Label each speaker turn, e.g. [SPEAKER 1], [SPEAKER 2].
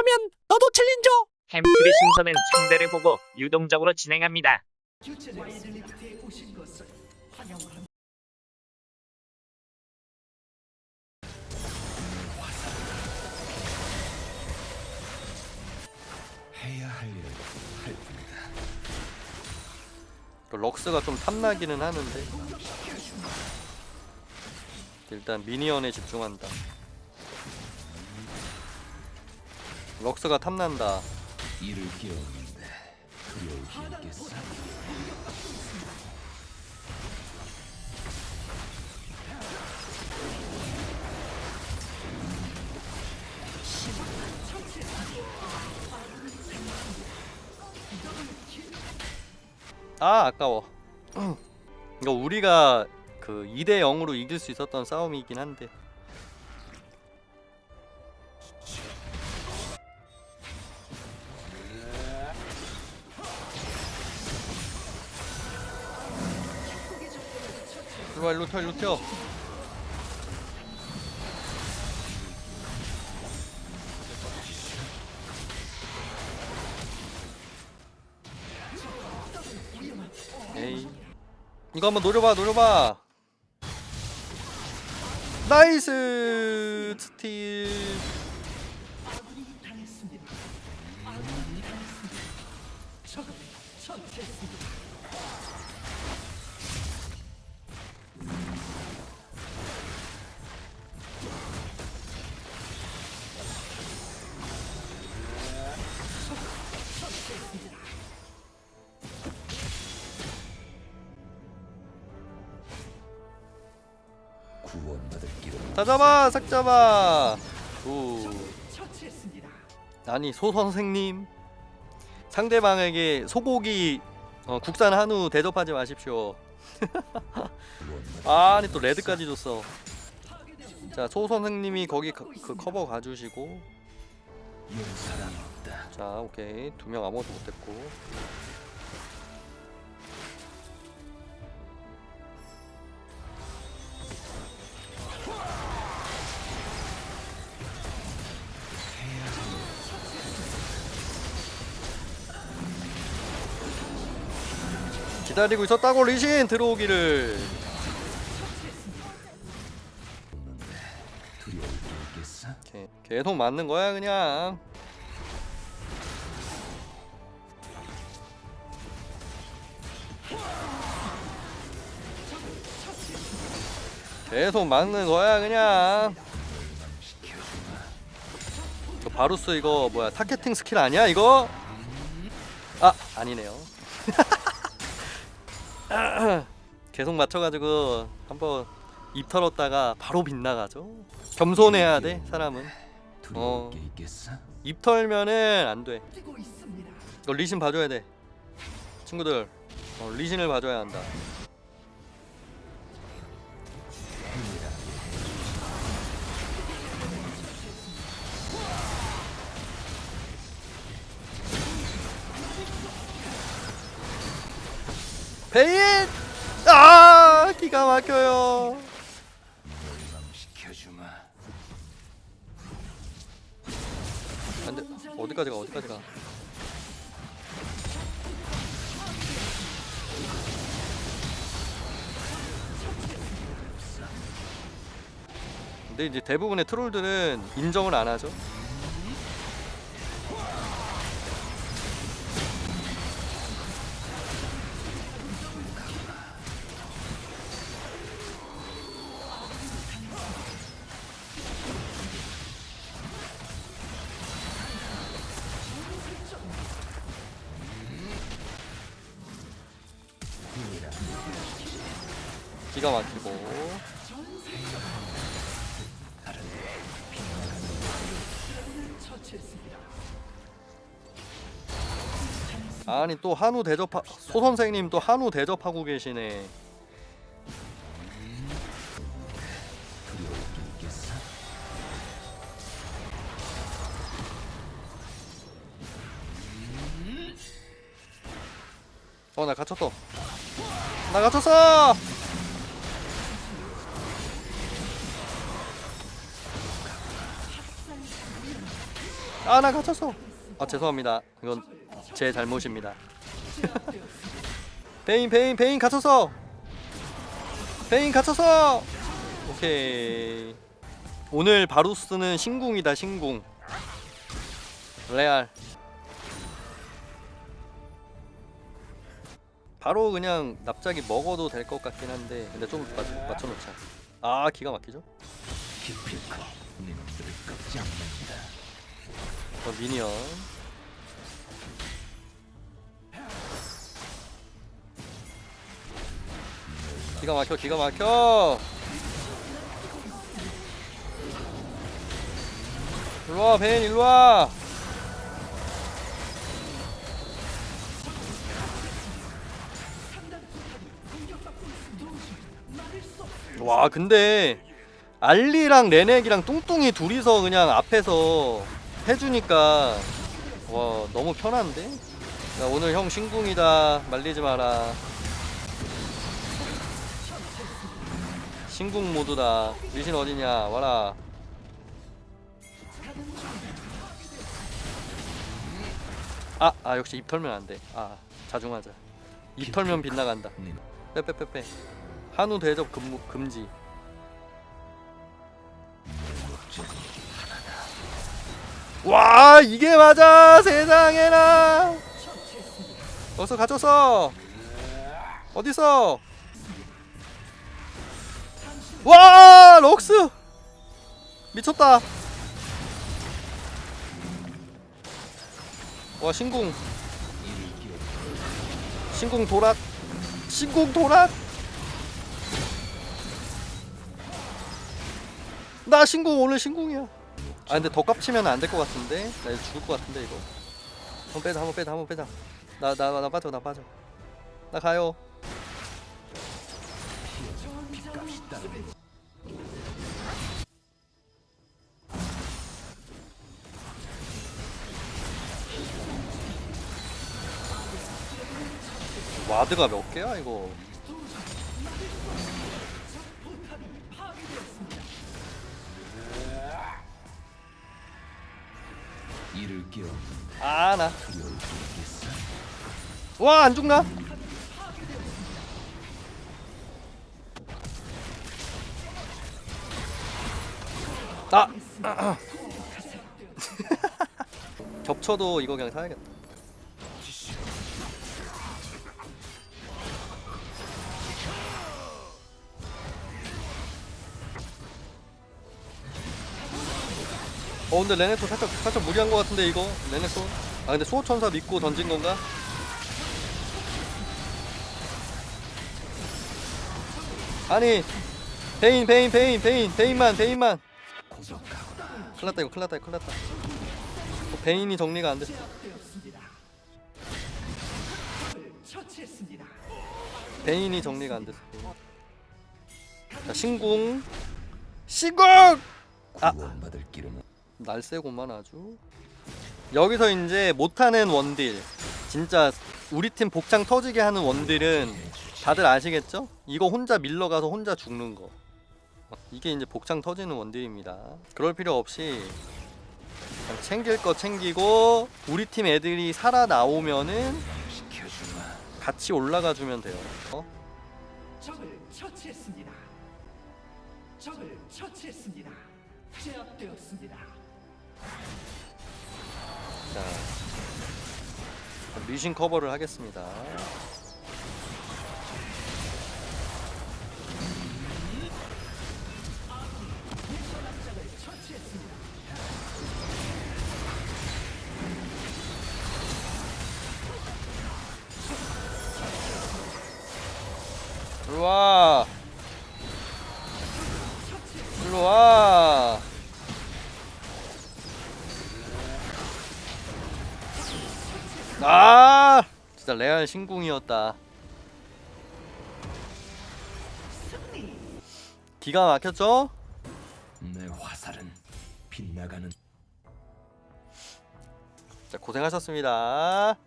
[SPEAKER 1] 시작하면 너도 챌린저.
[SPEAKER 2] 햄트리 순서는 상대를 보고 유동적으로 진행합니다.
[SPEAKER 3] 해야 할 일을 할 뿐이다.
[SPEAKER 4] 또 럭스가 좀 탐나기는 하는데 일단 미니언에 집중한다 럭스가 탐난다.
[SPEAKER 3] 이를 깨웠는데 두려울 게 있겠어?
[SPEAKER 4] 아 아까워. 이거 우리가 그 2대 0으로 이길 수 있었던 싸움이긴 한데 일로와 일로 튀어 일로 튀어 에이. 이거 한번 노려봐 노려봐. 나이스 스틸
[SPEAKER 3] 구원받을
[SPEAKER 4] 다 잡아 싹 잡아. 오 아니 소 선생님. 상대방에게 소고기 어, 국산 한우 대접하지 마십시오. 아니 또 레드까지 줬어. 자소 선생님이 거기 그, 그 커버 가주시고. 자 오케이. 두 명 아무것도 못했고 기다리고 있었다고 리신 들어오기를. 계속 맞는 거야 그냥. 계속 맞는 거야 그냥. 저 바루스 이거 뭐야 타겟팅 스킬 아니야 이거? 아 아니네요 계속 맞춰가지고 한번 입 털었다가 바로 빗나가죠. 겸손해야 돼 사람은. 어. 입 털면은 안 돼. 너 리신 봐줘야 돼. 친구들. 어, 리신을 봐줘야 한다 베인 아 기가 막혀요. 안돼. 어디까지 가 어디까지 가? 근데 이제 대부분의 트롤들은 인정을 안 하죠 기가 막히고. 아니 또 한우 대접하 소 선생님 또 한우 대접하고 계시네.
[SPEAKER 3] 두려울 게 있겠어?
[SPEAKER 4] 어나 갇혔어 나 갇혔어 아 나 갇혔어. 아 죄송합니다. 이건 제 잘못입니다. 베인 베인 베인 갇혔어. 베인 갇혔어. 오케이. 오늘 바루스는 신궁이다 신궁. 레알. 바로 그냥 납작이 먹어도 될 것 같긴 한데 근데 좀 맞, 맞춰놓자. 아 기가 막히죠 어, 미니언. 기가 막혀 기가 막혀! 일로와 베인 일로와! 와 근데 알리랑 레넥이랑 뚱뚱이 둘이서 그냥 앞에서 해주니까 와 너무 편한데? 야, 오늘 형 신궁이다. 말리지 마라. 신궁 모드다. 리신 어디냐? 와라. 아, 아 역시 입 털면 안돼. 아 자중하자. 입 털면 빗나간다.
[SPEAKER 3] 놈
[SPEAKER 4] 빼빼빼빼. 한우 대접 금, 금지 와 이게 맞아 세상에나. 어서 가져서. 어디서? 와 럭스! 미쳤다. 와 신궁. 신궁 도랏 신궁 도랏 나 신궁 오늘 신궁이야 아 근데 더 깝치면 안 될 것 같은데? 나 이거 죽을 것 같은데 이거. 한번 빼자 한번 빼자 한번 빼자. 나 나 나 빠져 나 빠져. 나 가요. 와드가 몇 개야 이거
[SPEAKER 3] 이를 게 없는데
[SPEAKER 4] 아나
[SPEAKER 3] 두려울 게 있겠어.
[SPEAKER 4] 와 안 죽나? 아 겹쳐도 이거 그냥 사야겠다. 어 근데 레네토 살짝 살짝 무리한 것 같은데 이거? 레네토 아 근데 수호 천사 믿고 던진 건가? 아니 베인 베인 베인 베인 베인만 베인만. 큰일났다 이거 큰일났다 이거 큰일났다. 어, 베인이 정리가 안돼. 베인이 정리가 안 됐어. 자 신궁. 신궁! 아!
[SPEAKER 3] 구원받을 길은
[SPEAKER 4] 날쌔고만 아주 여기서 이제 못하는 원딜 진짜 우리 팀 복장 터지게 하는 원딜은 다들 아시겠죠? 이거 혼자 밀러가서 혼자 죽는 거 이게 이제 복장 터지는 원딜입니다 그럴 필요 없이 챙길 거 챙기고 우리 팀 애들이 살아나오면은. 같이 올라가 주면 돼요 어?
[SPEAKER 1] 적을 처치했습니다. 적을 처치했습니다. 제압되었습니다.
[SPEAKER 4] 자 리신 커버를 하겠습니다. 일로와 레알 신궁이었다 기가 막혔죠?
[SPEAKER 3] 내 화살은 빗나가는
[SPEAKER 4] 자 고생하셨습니다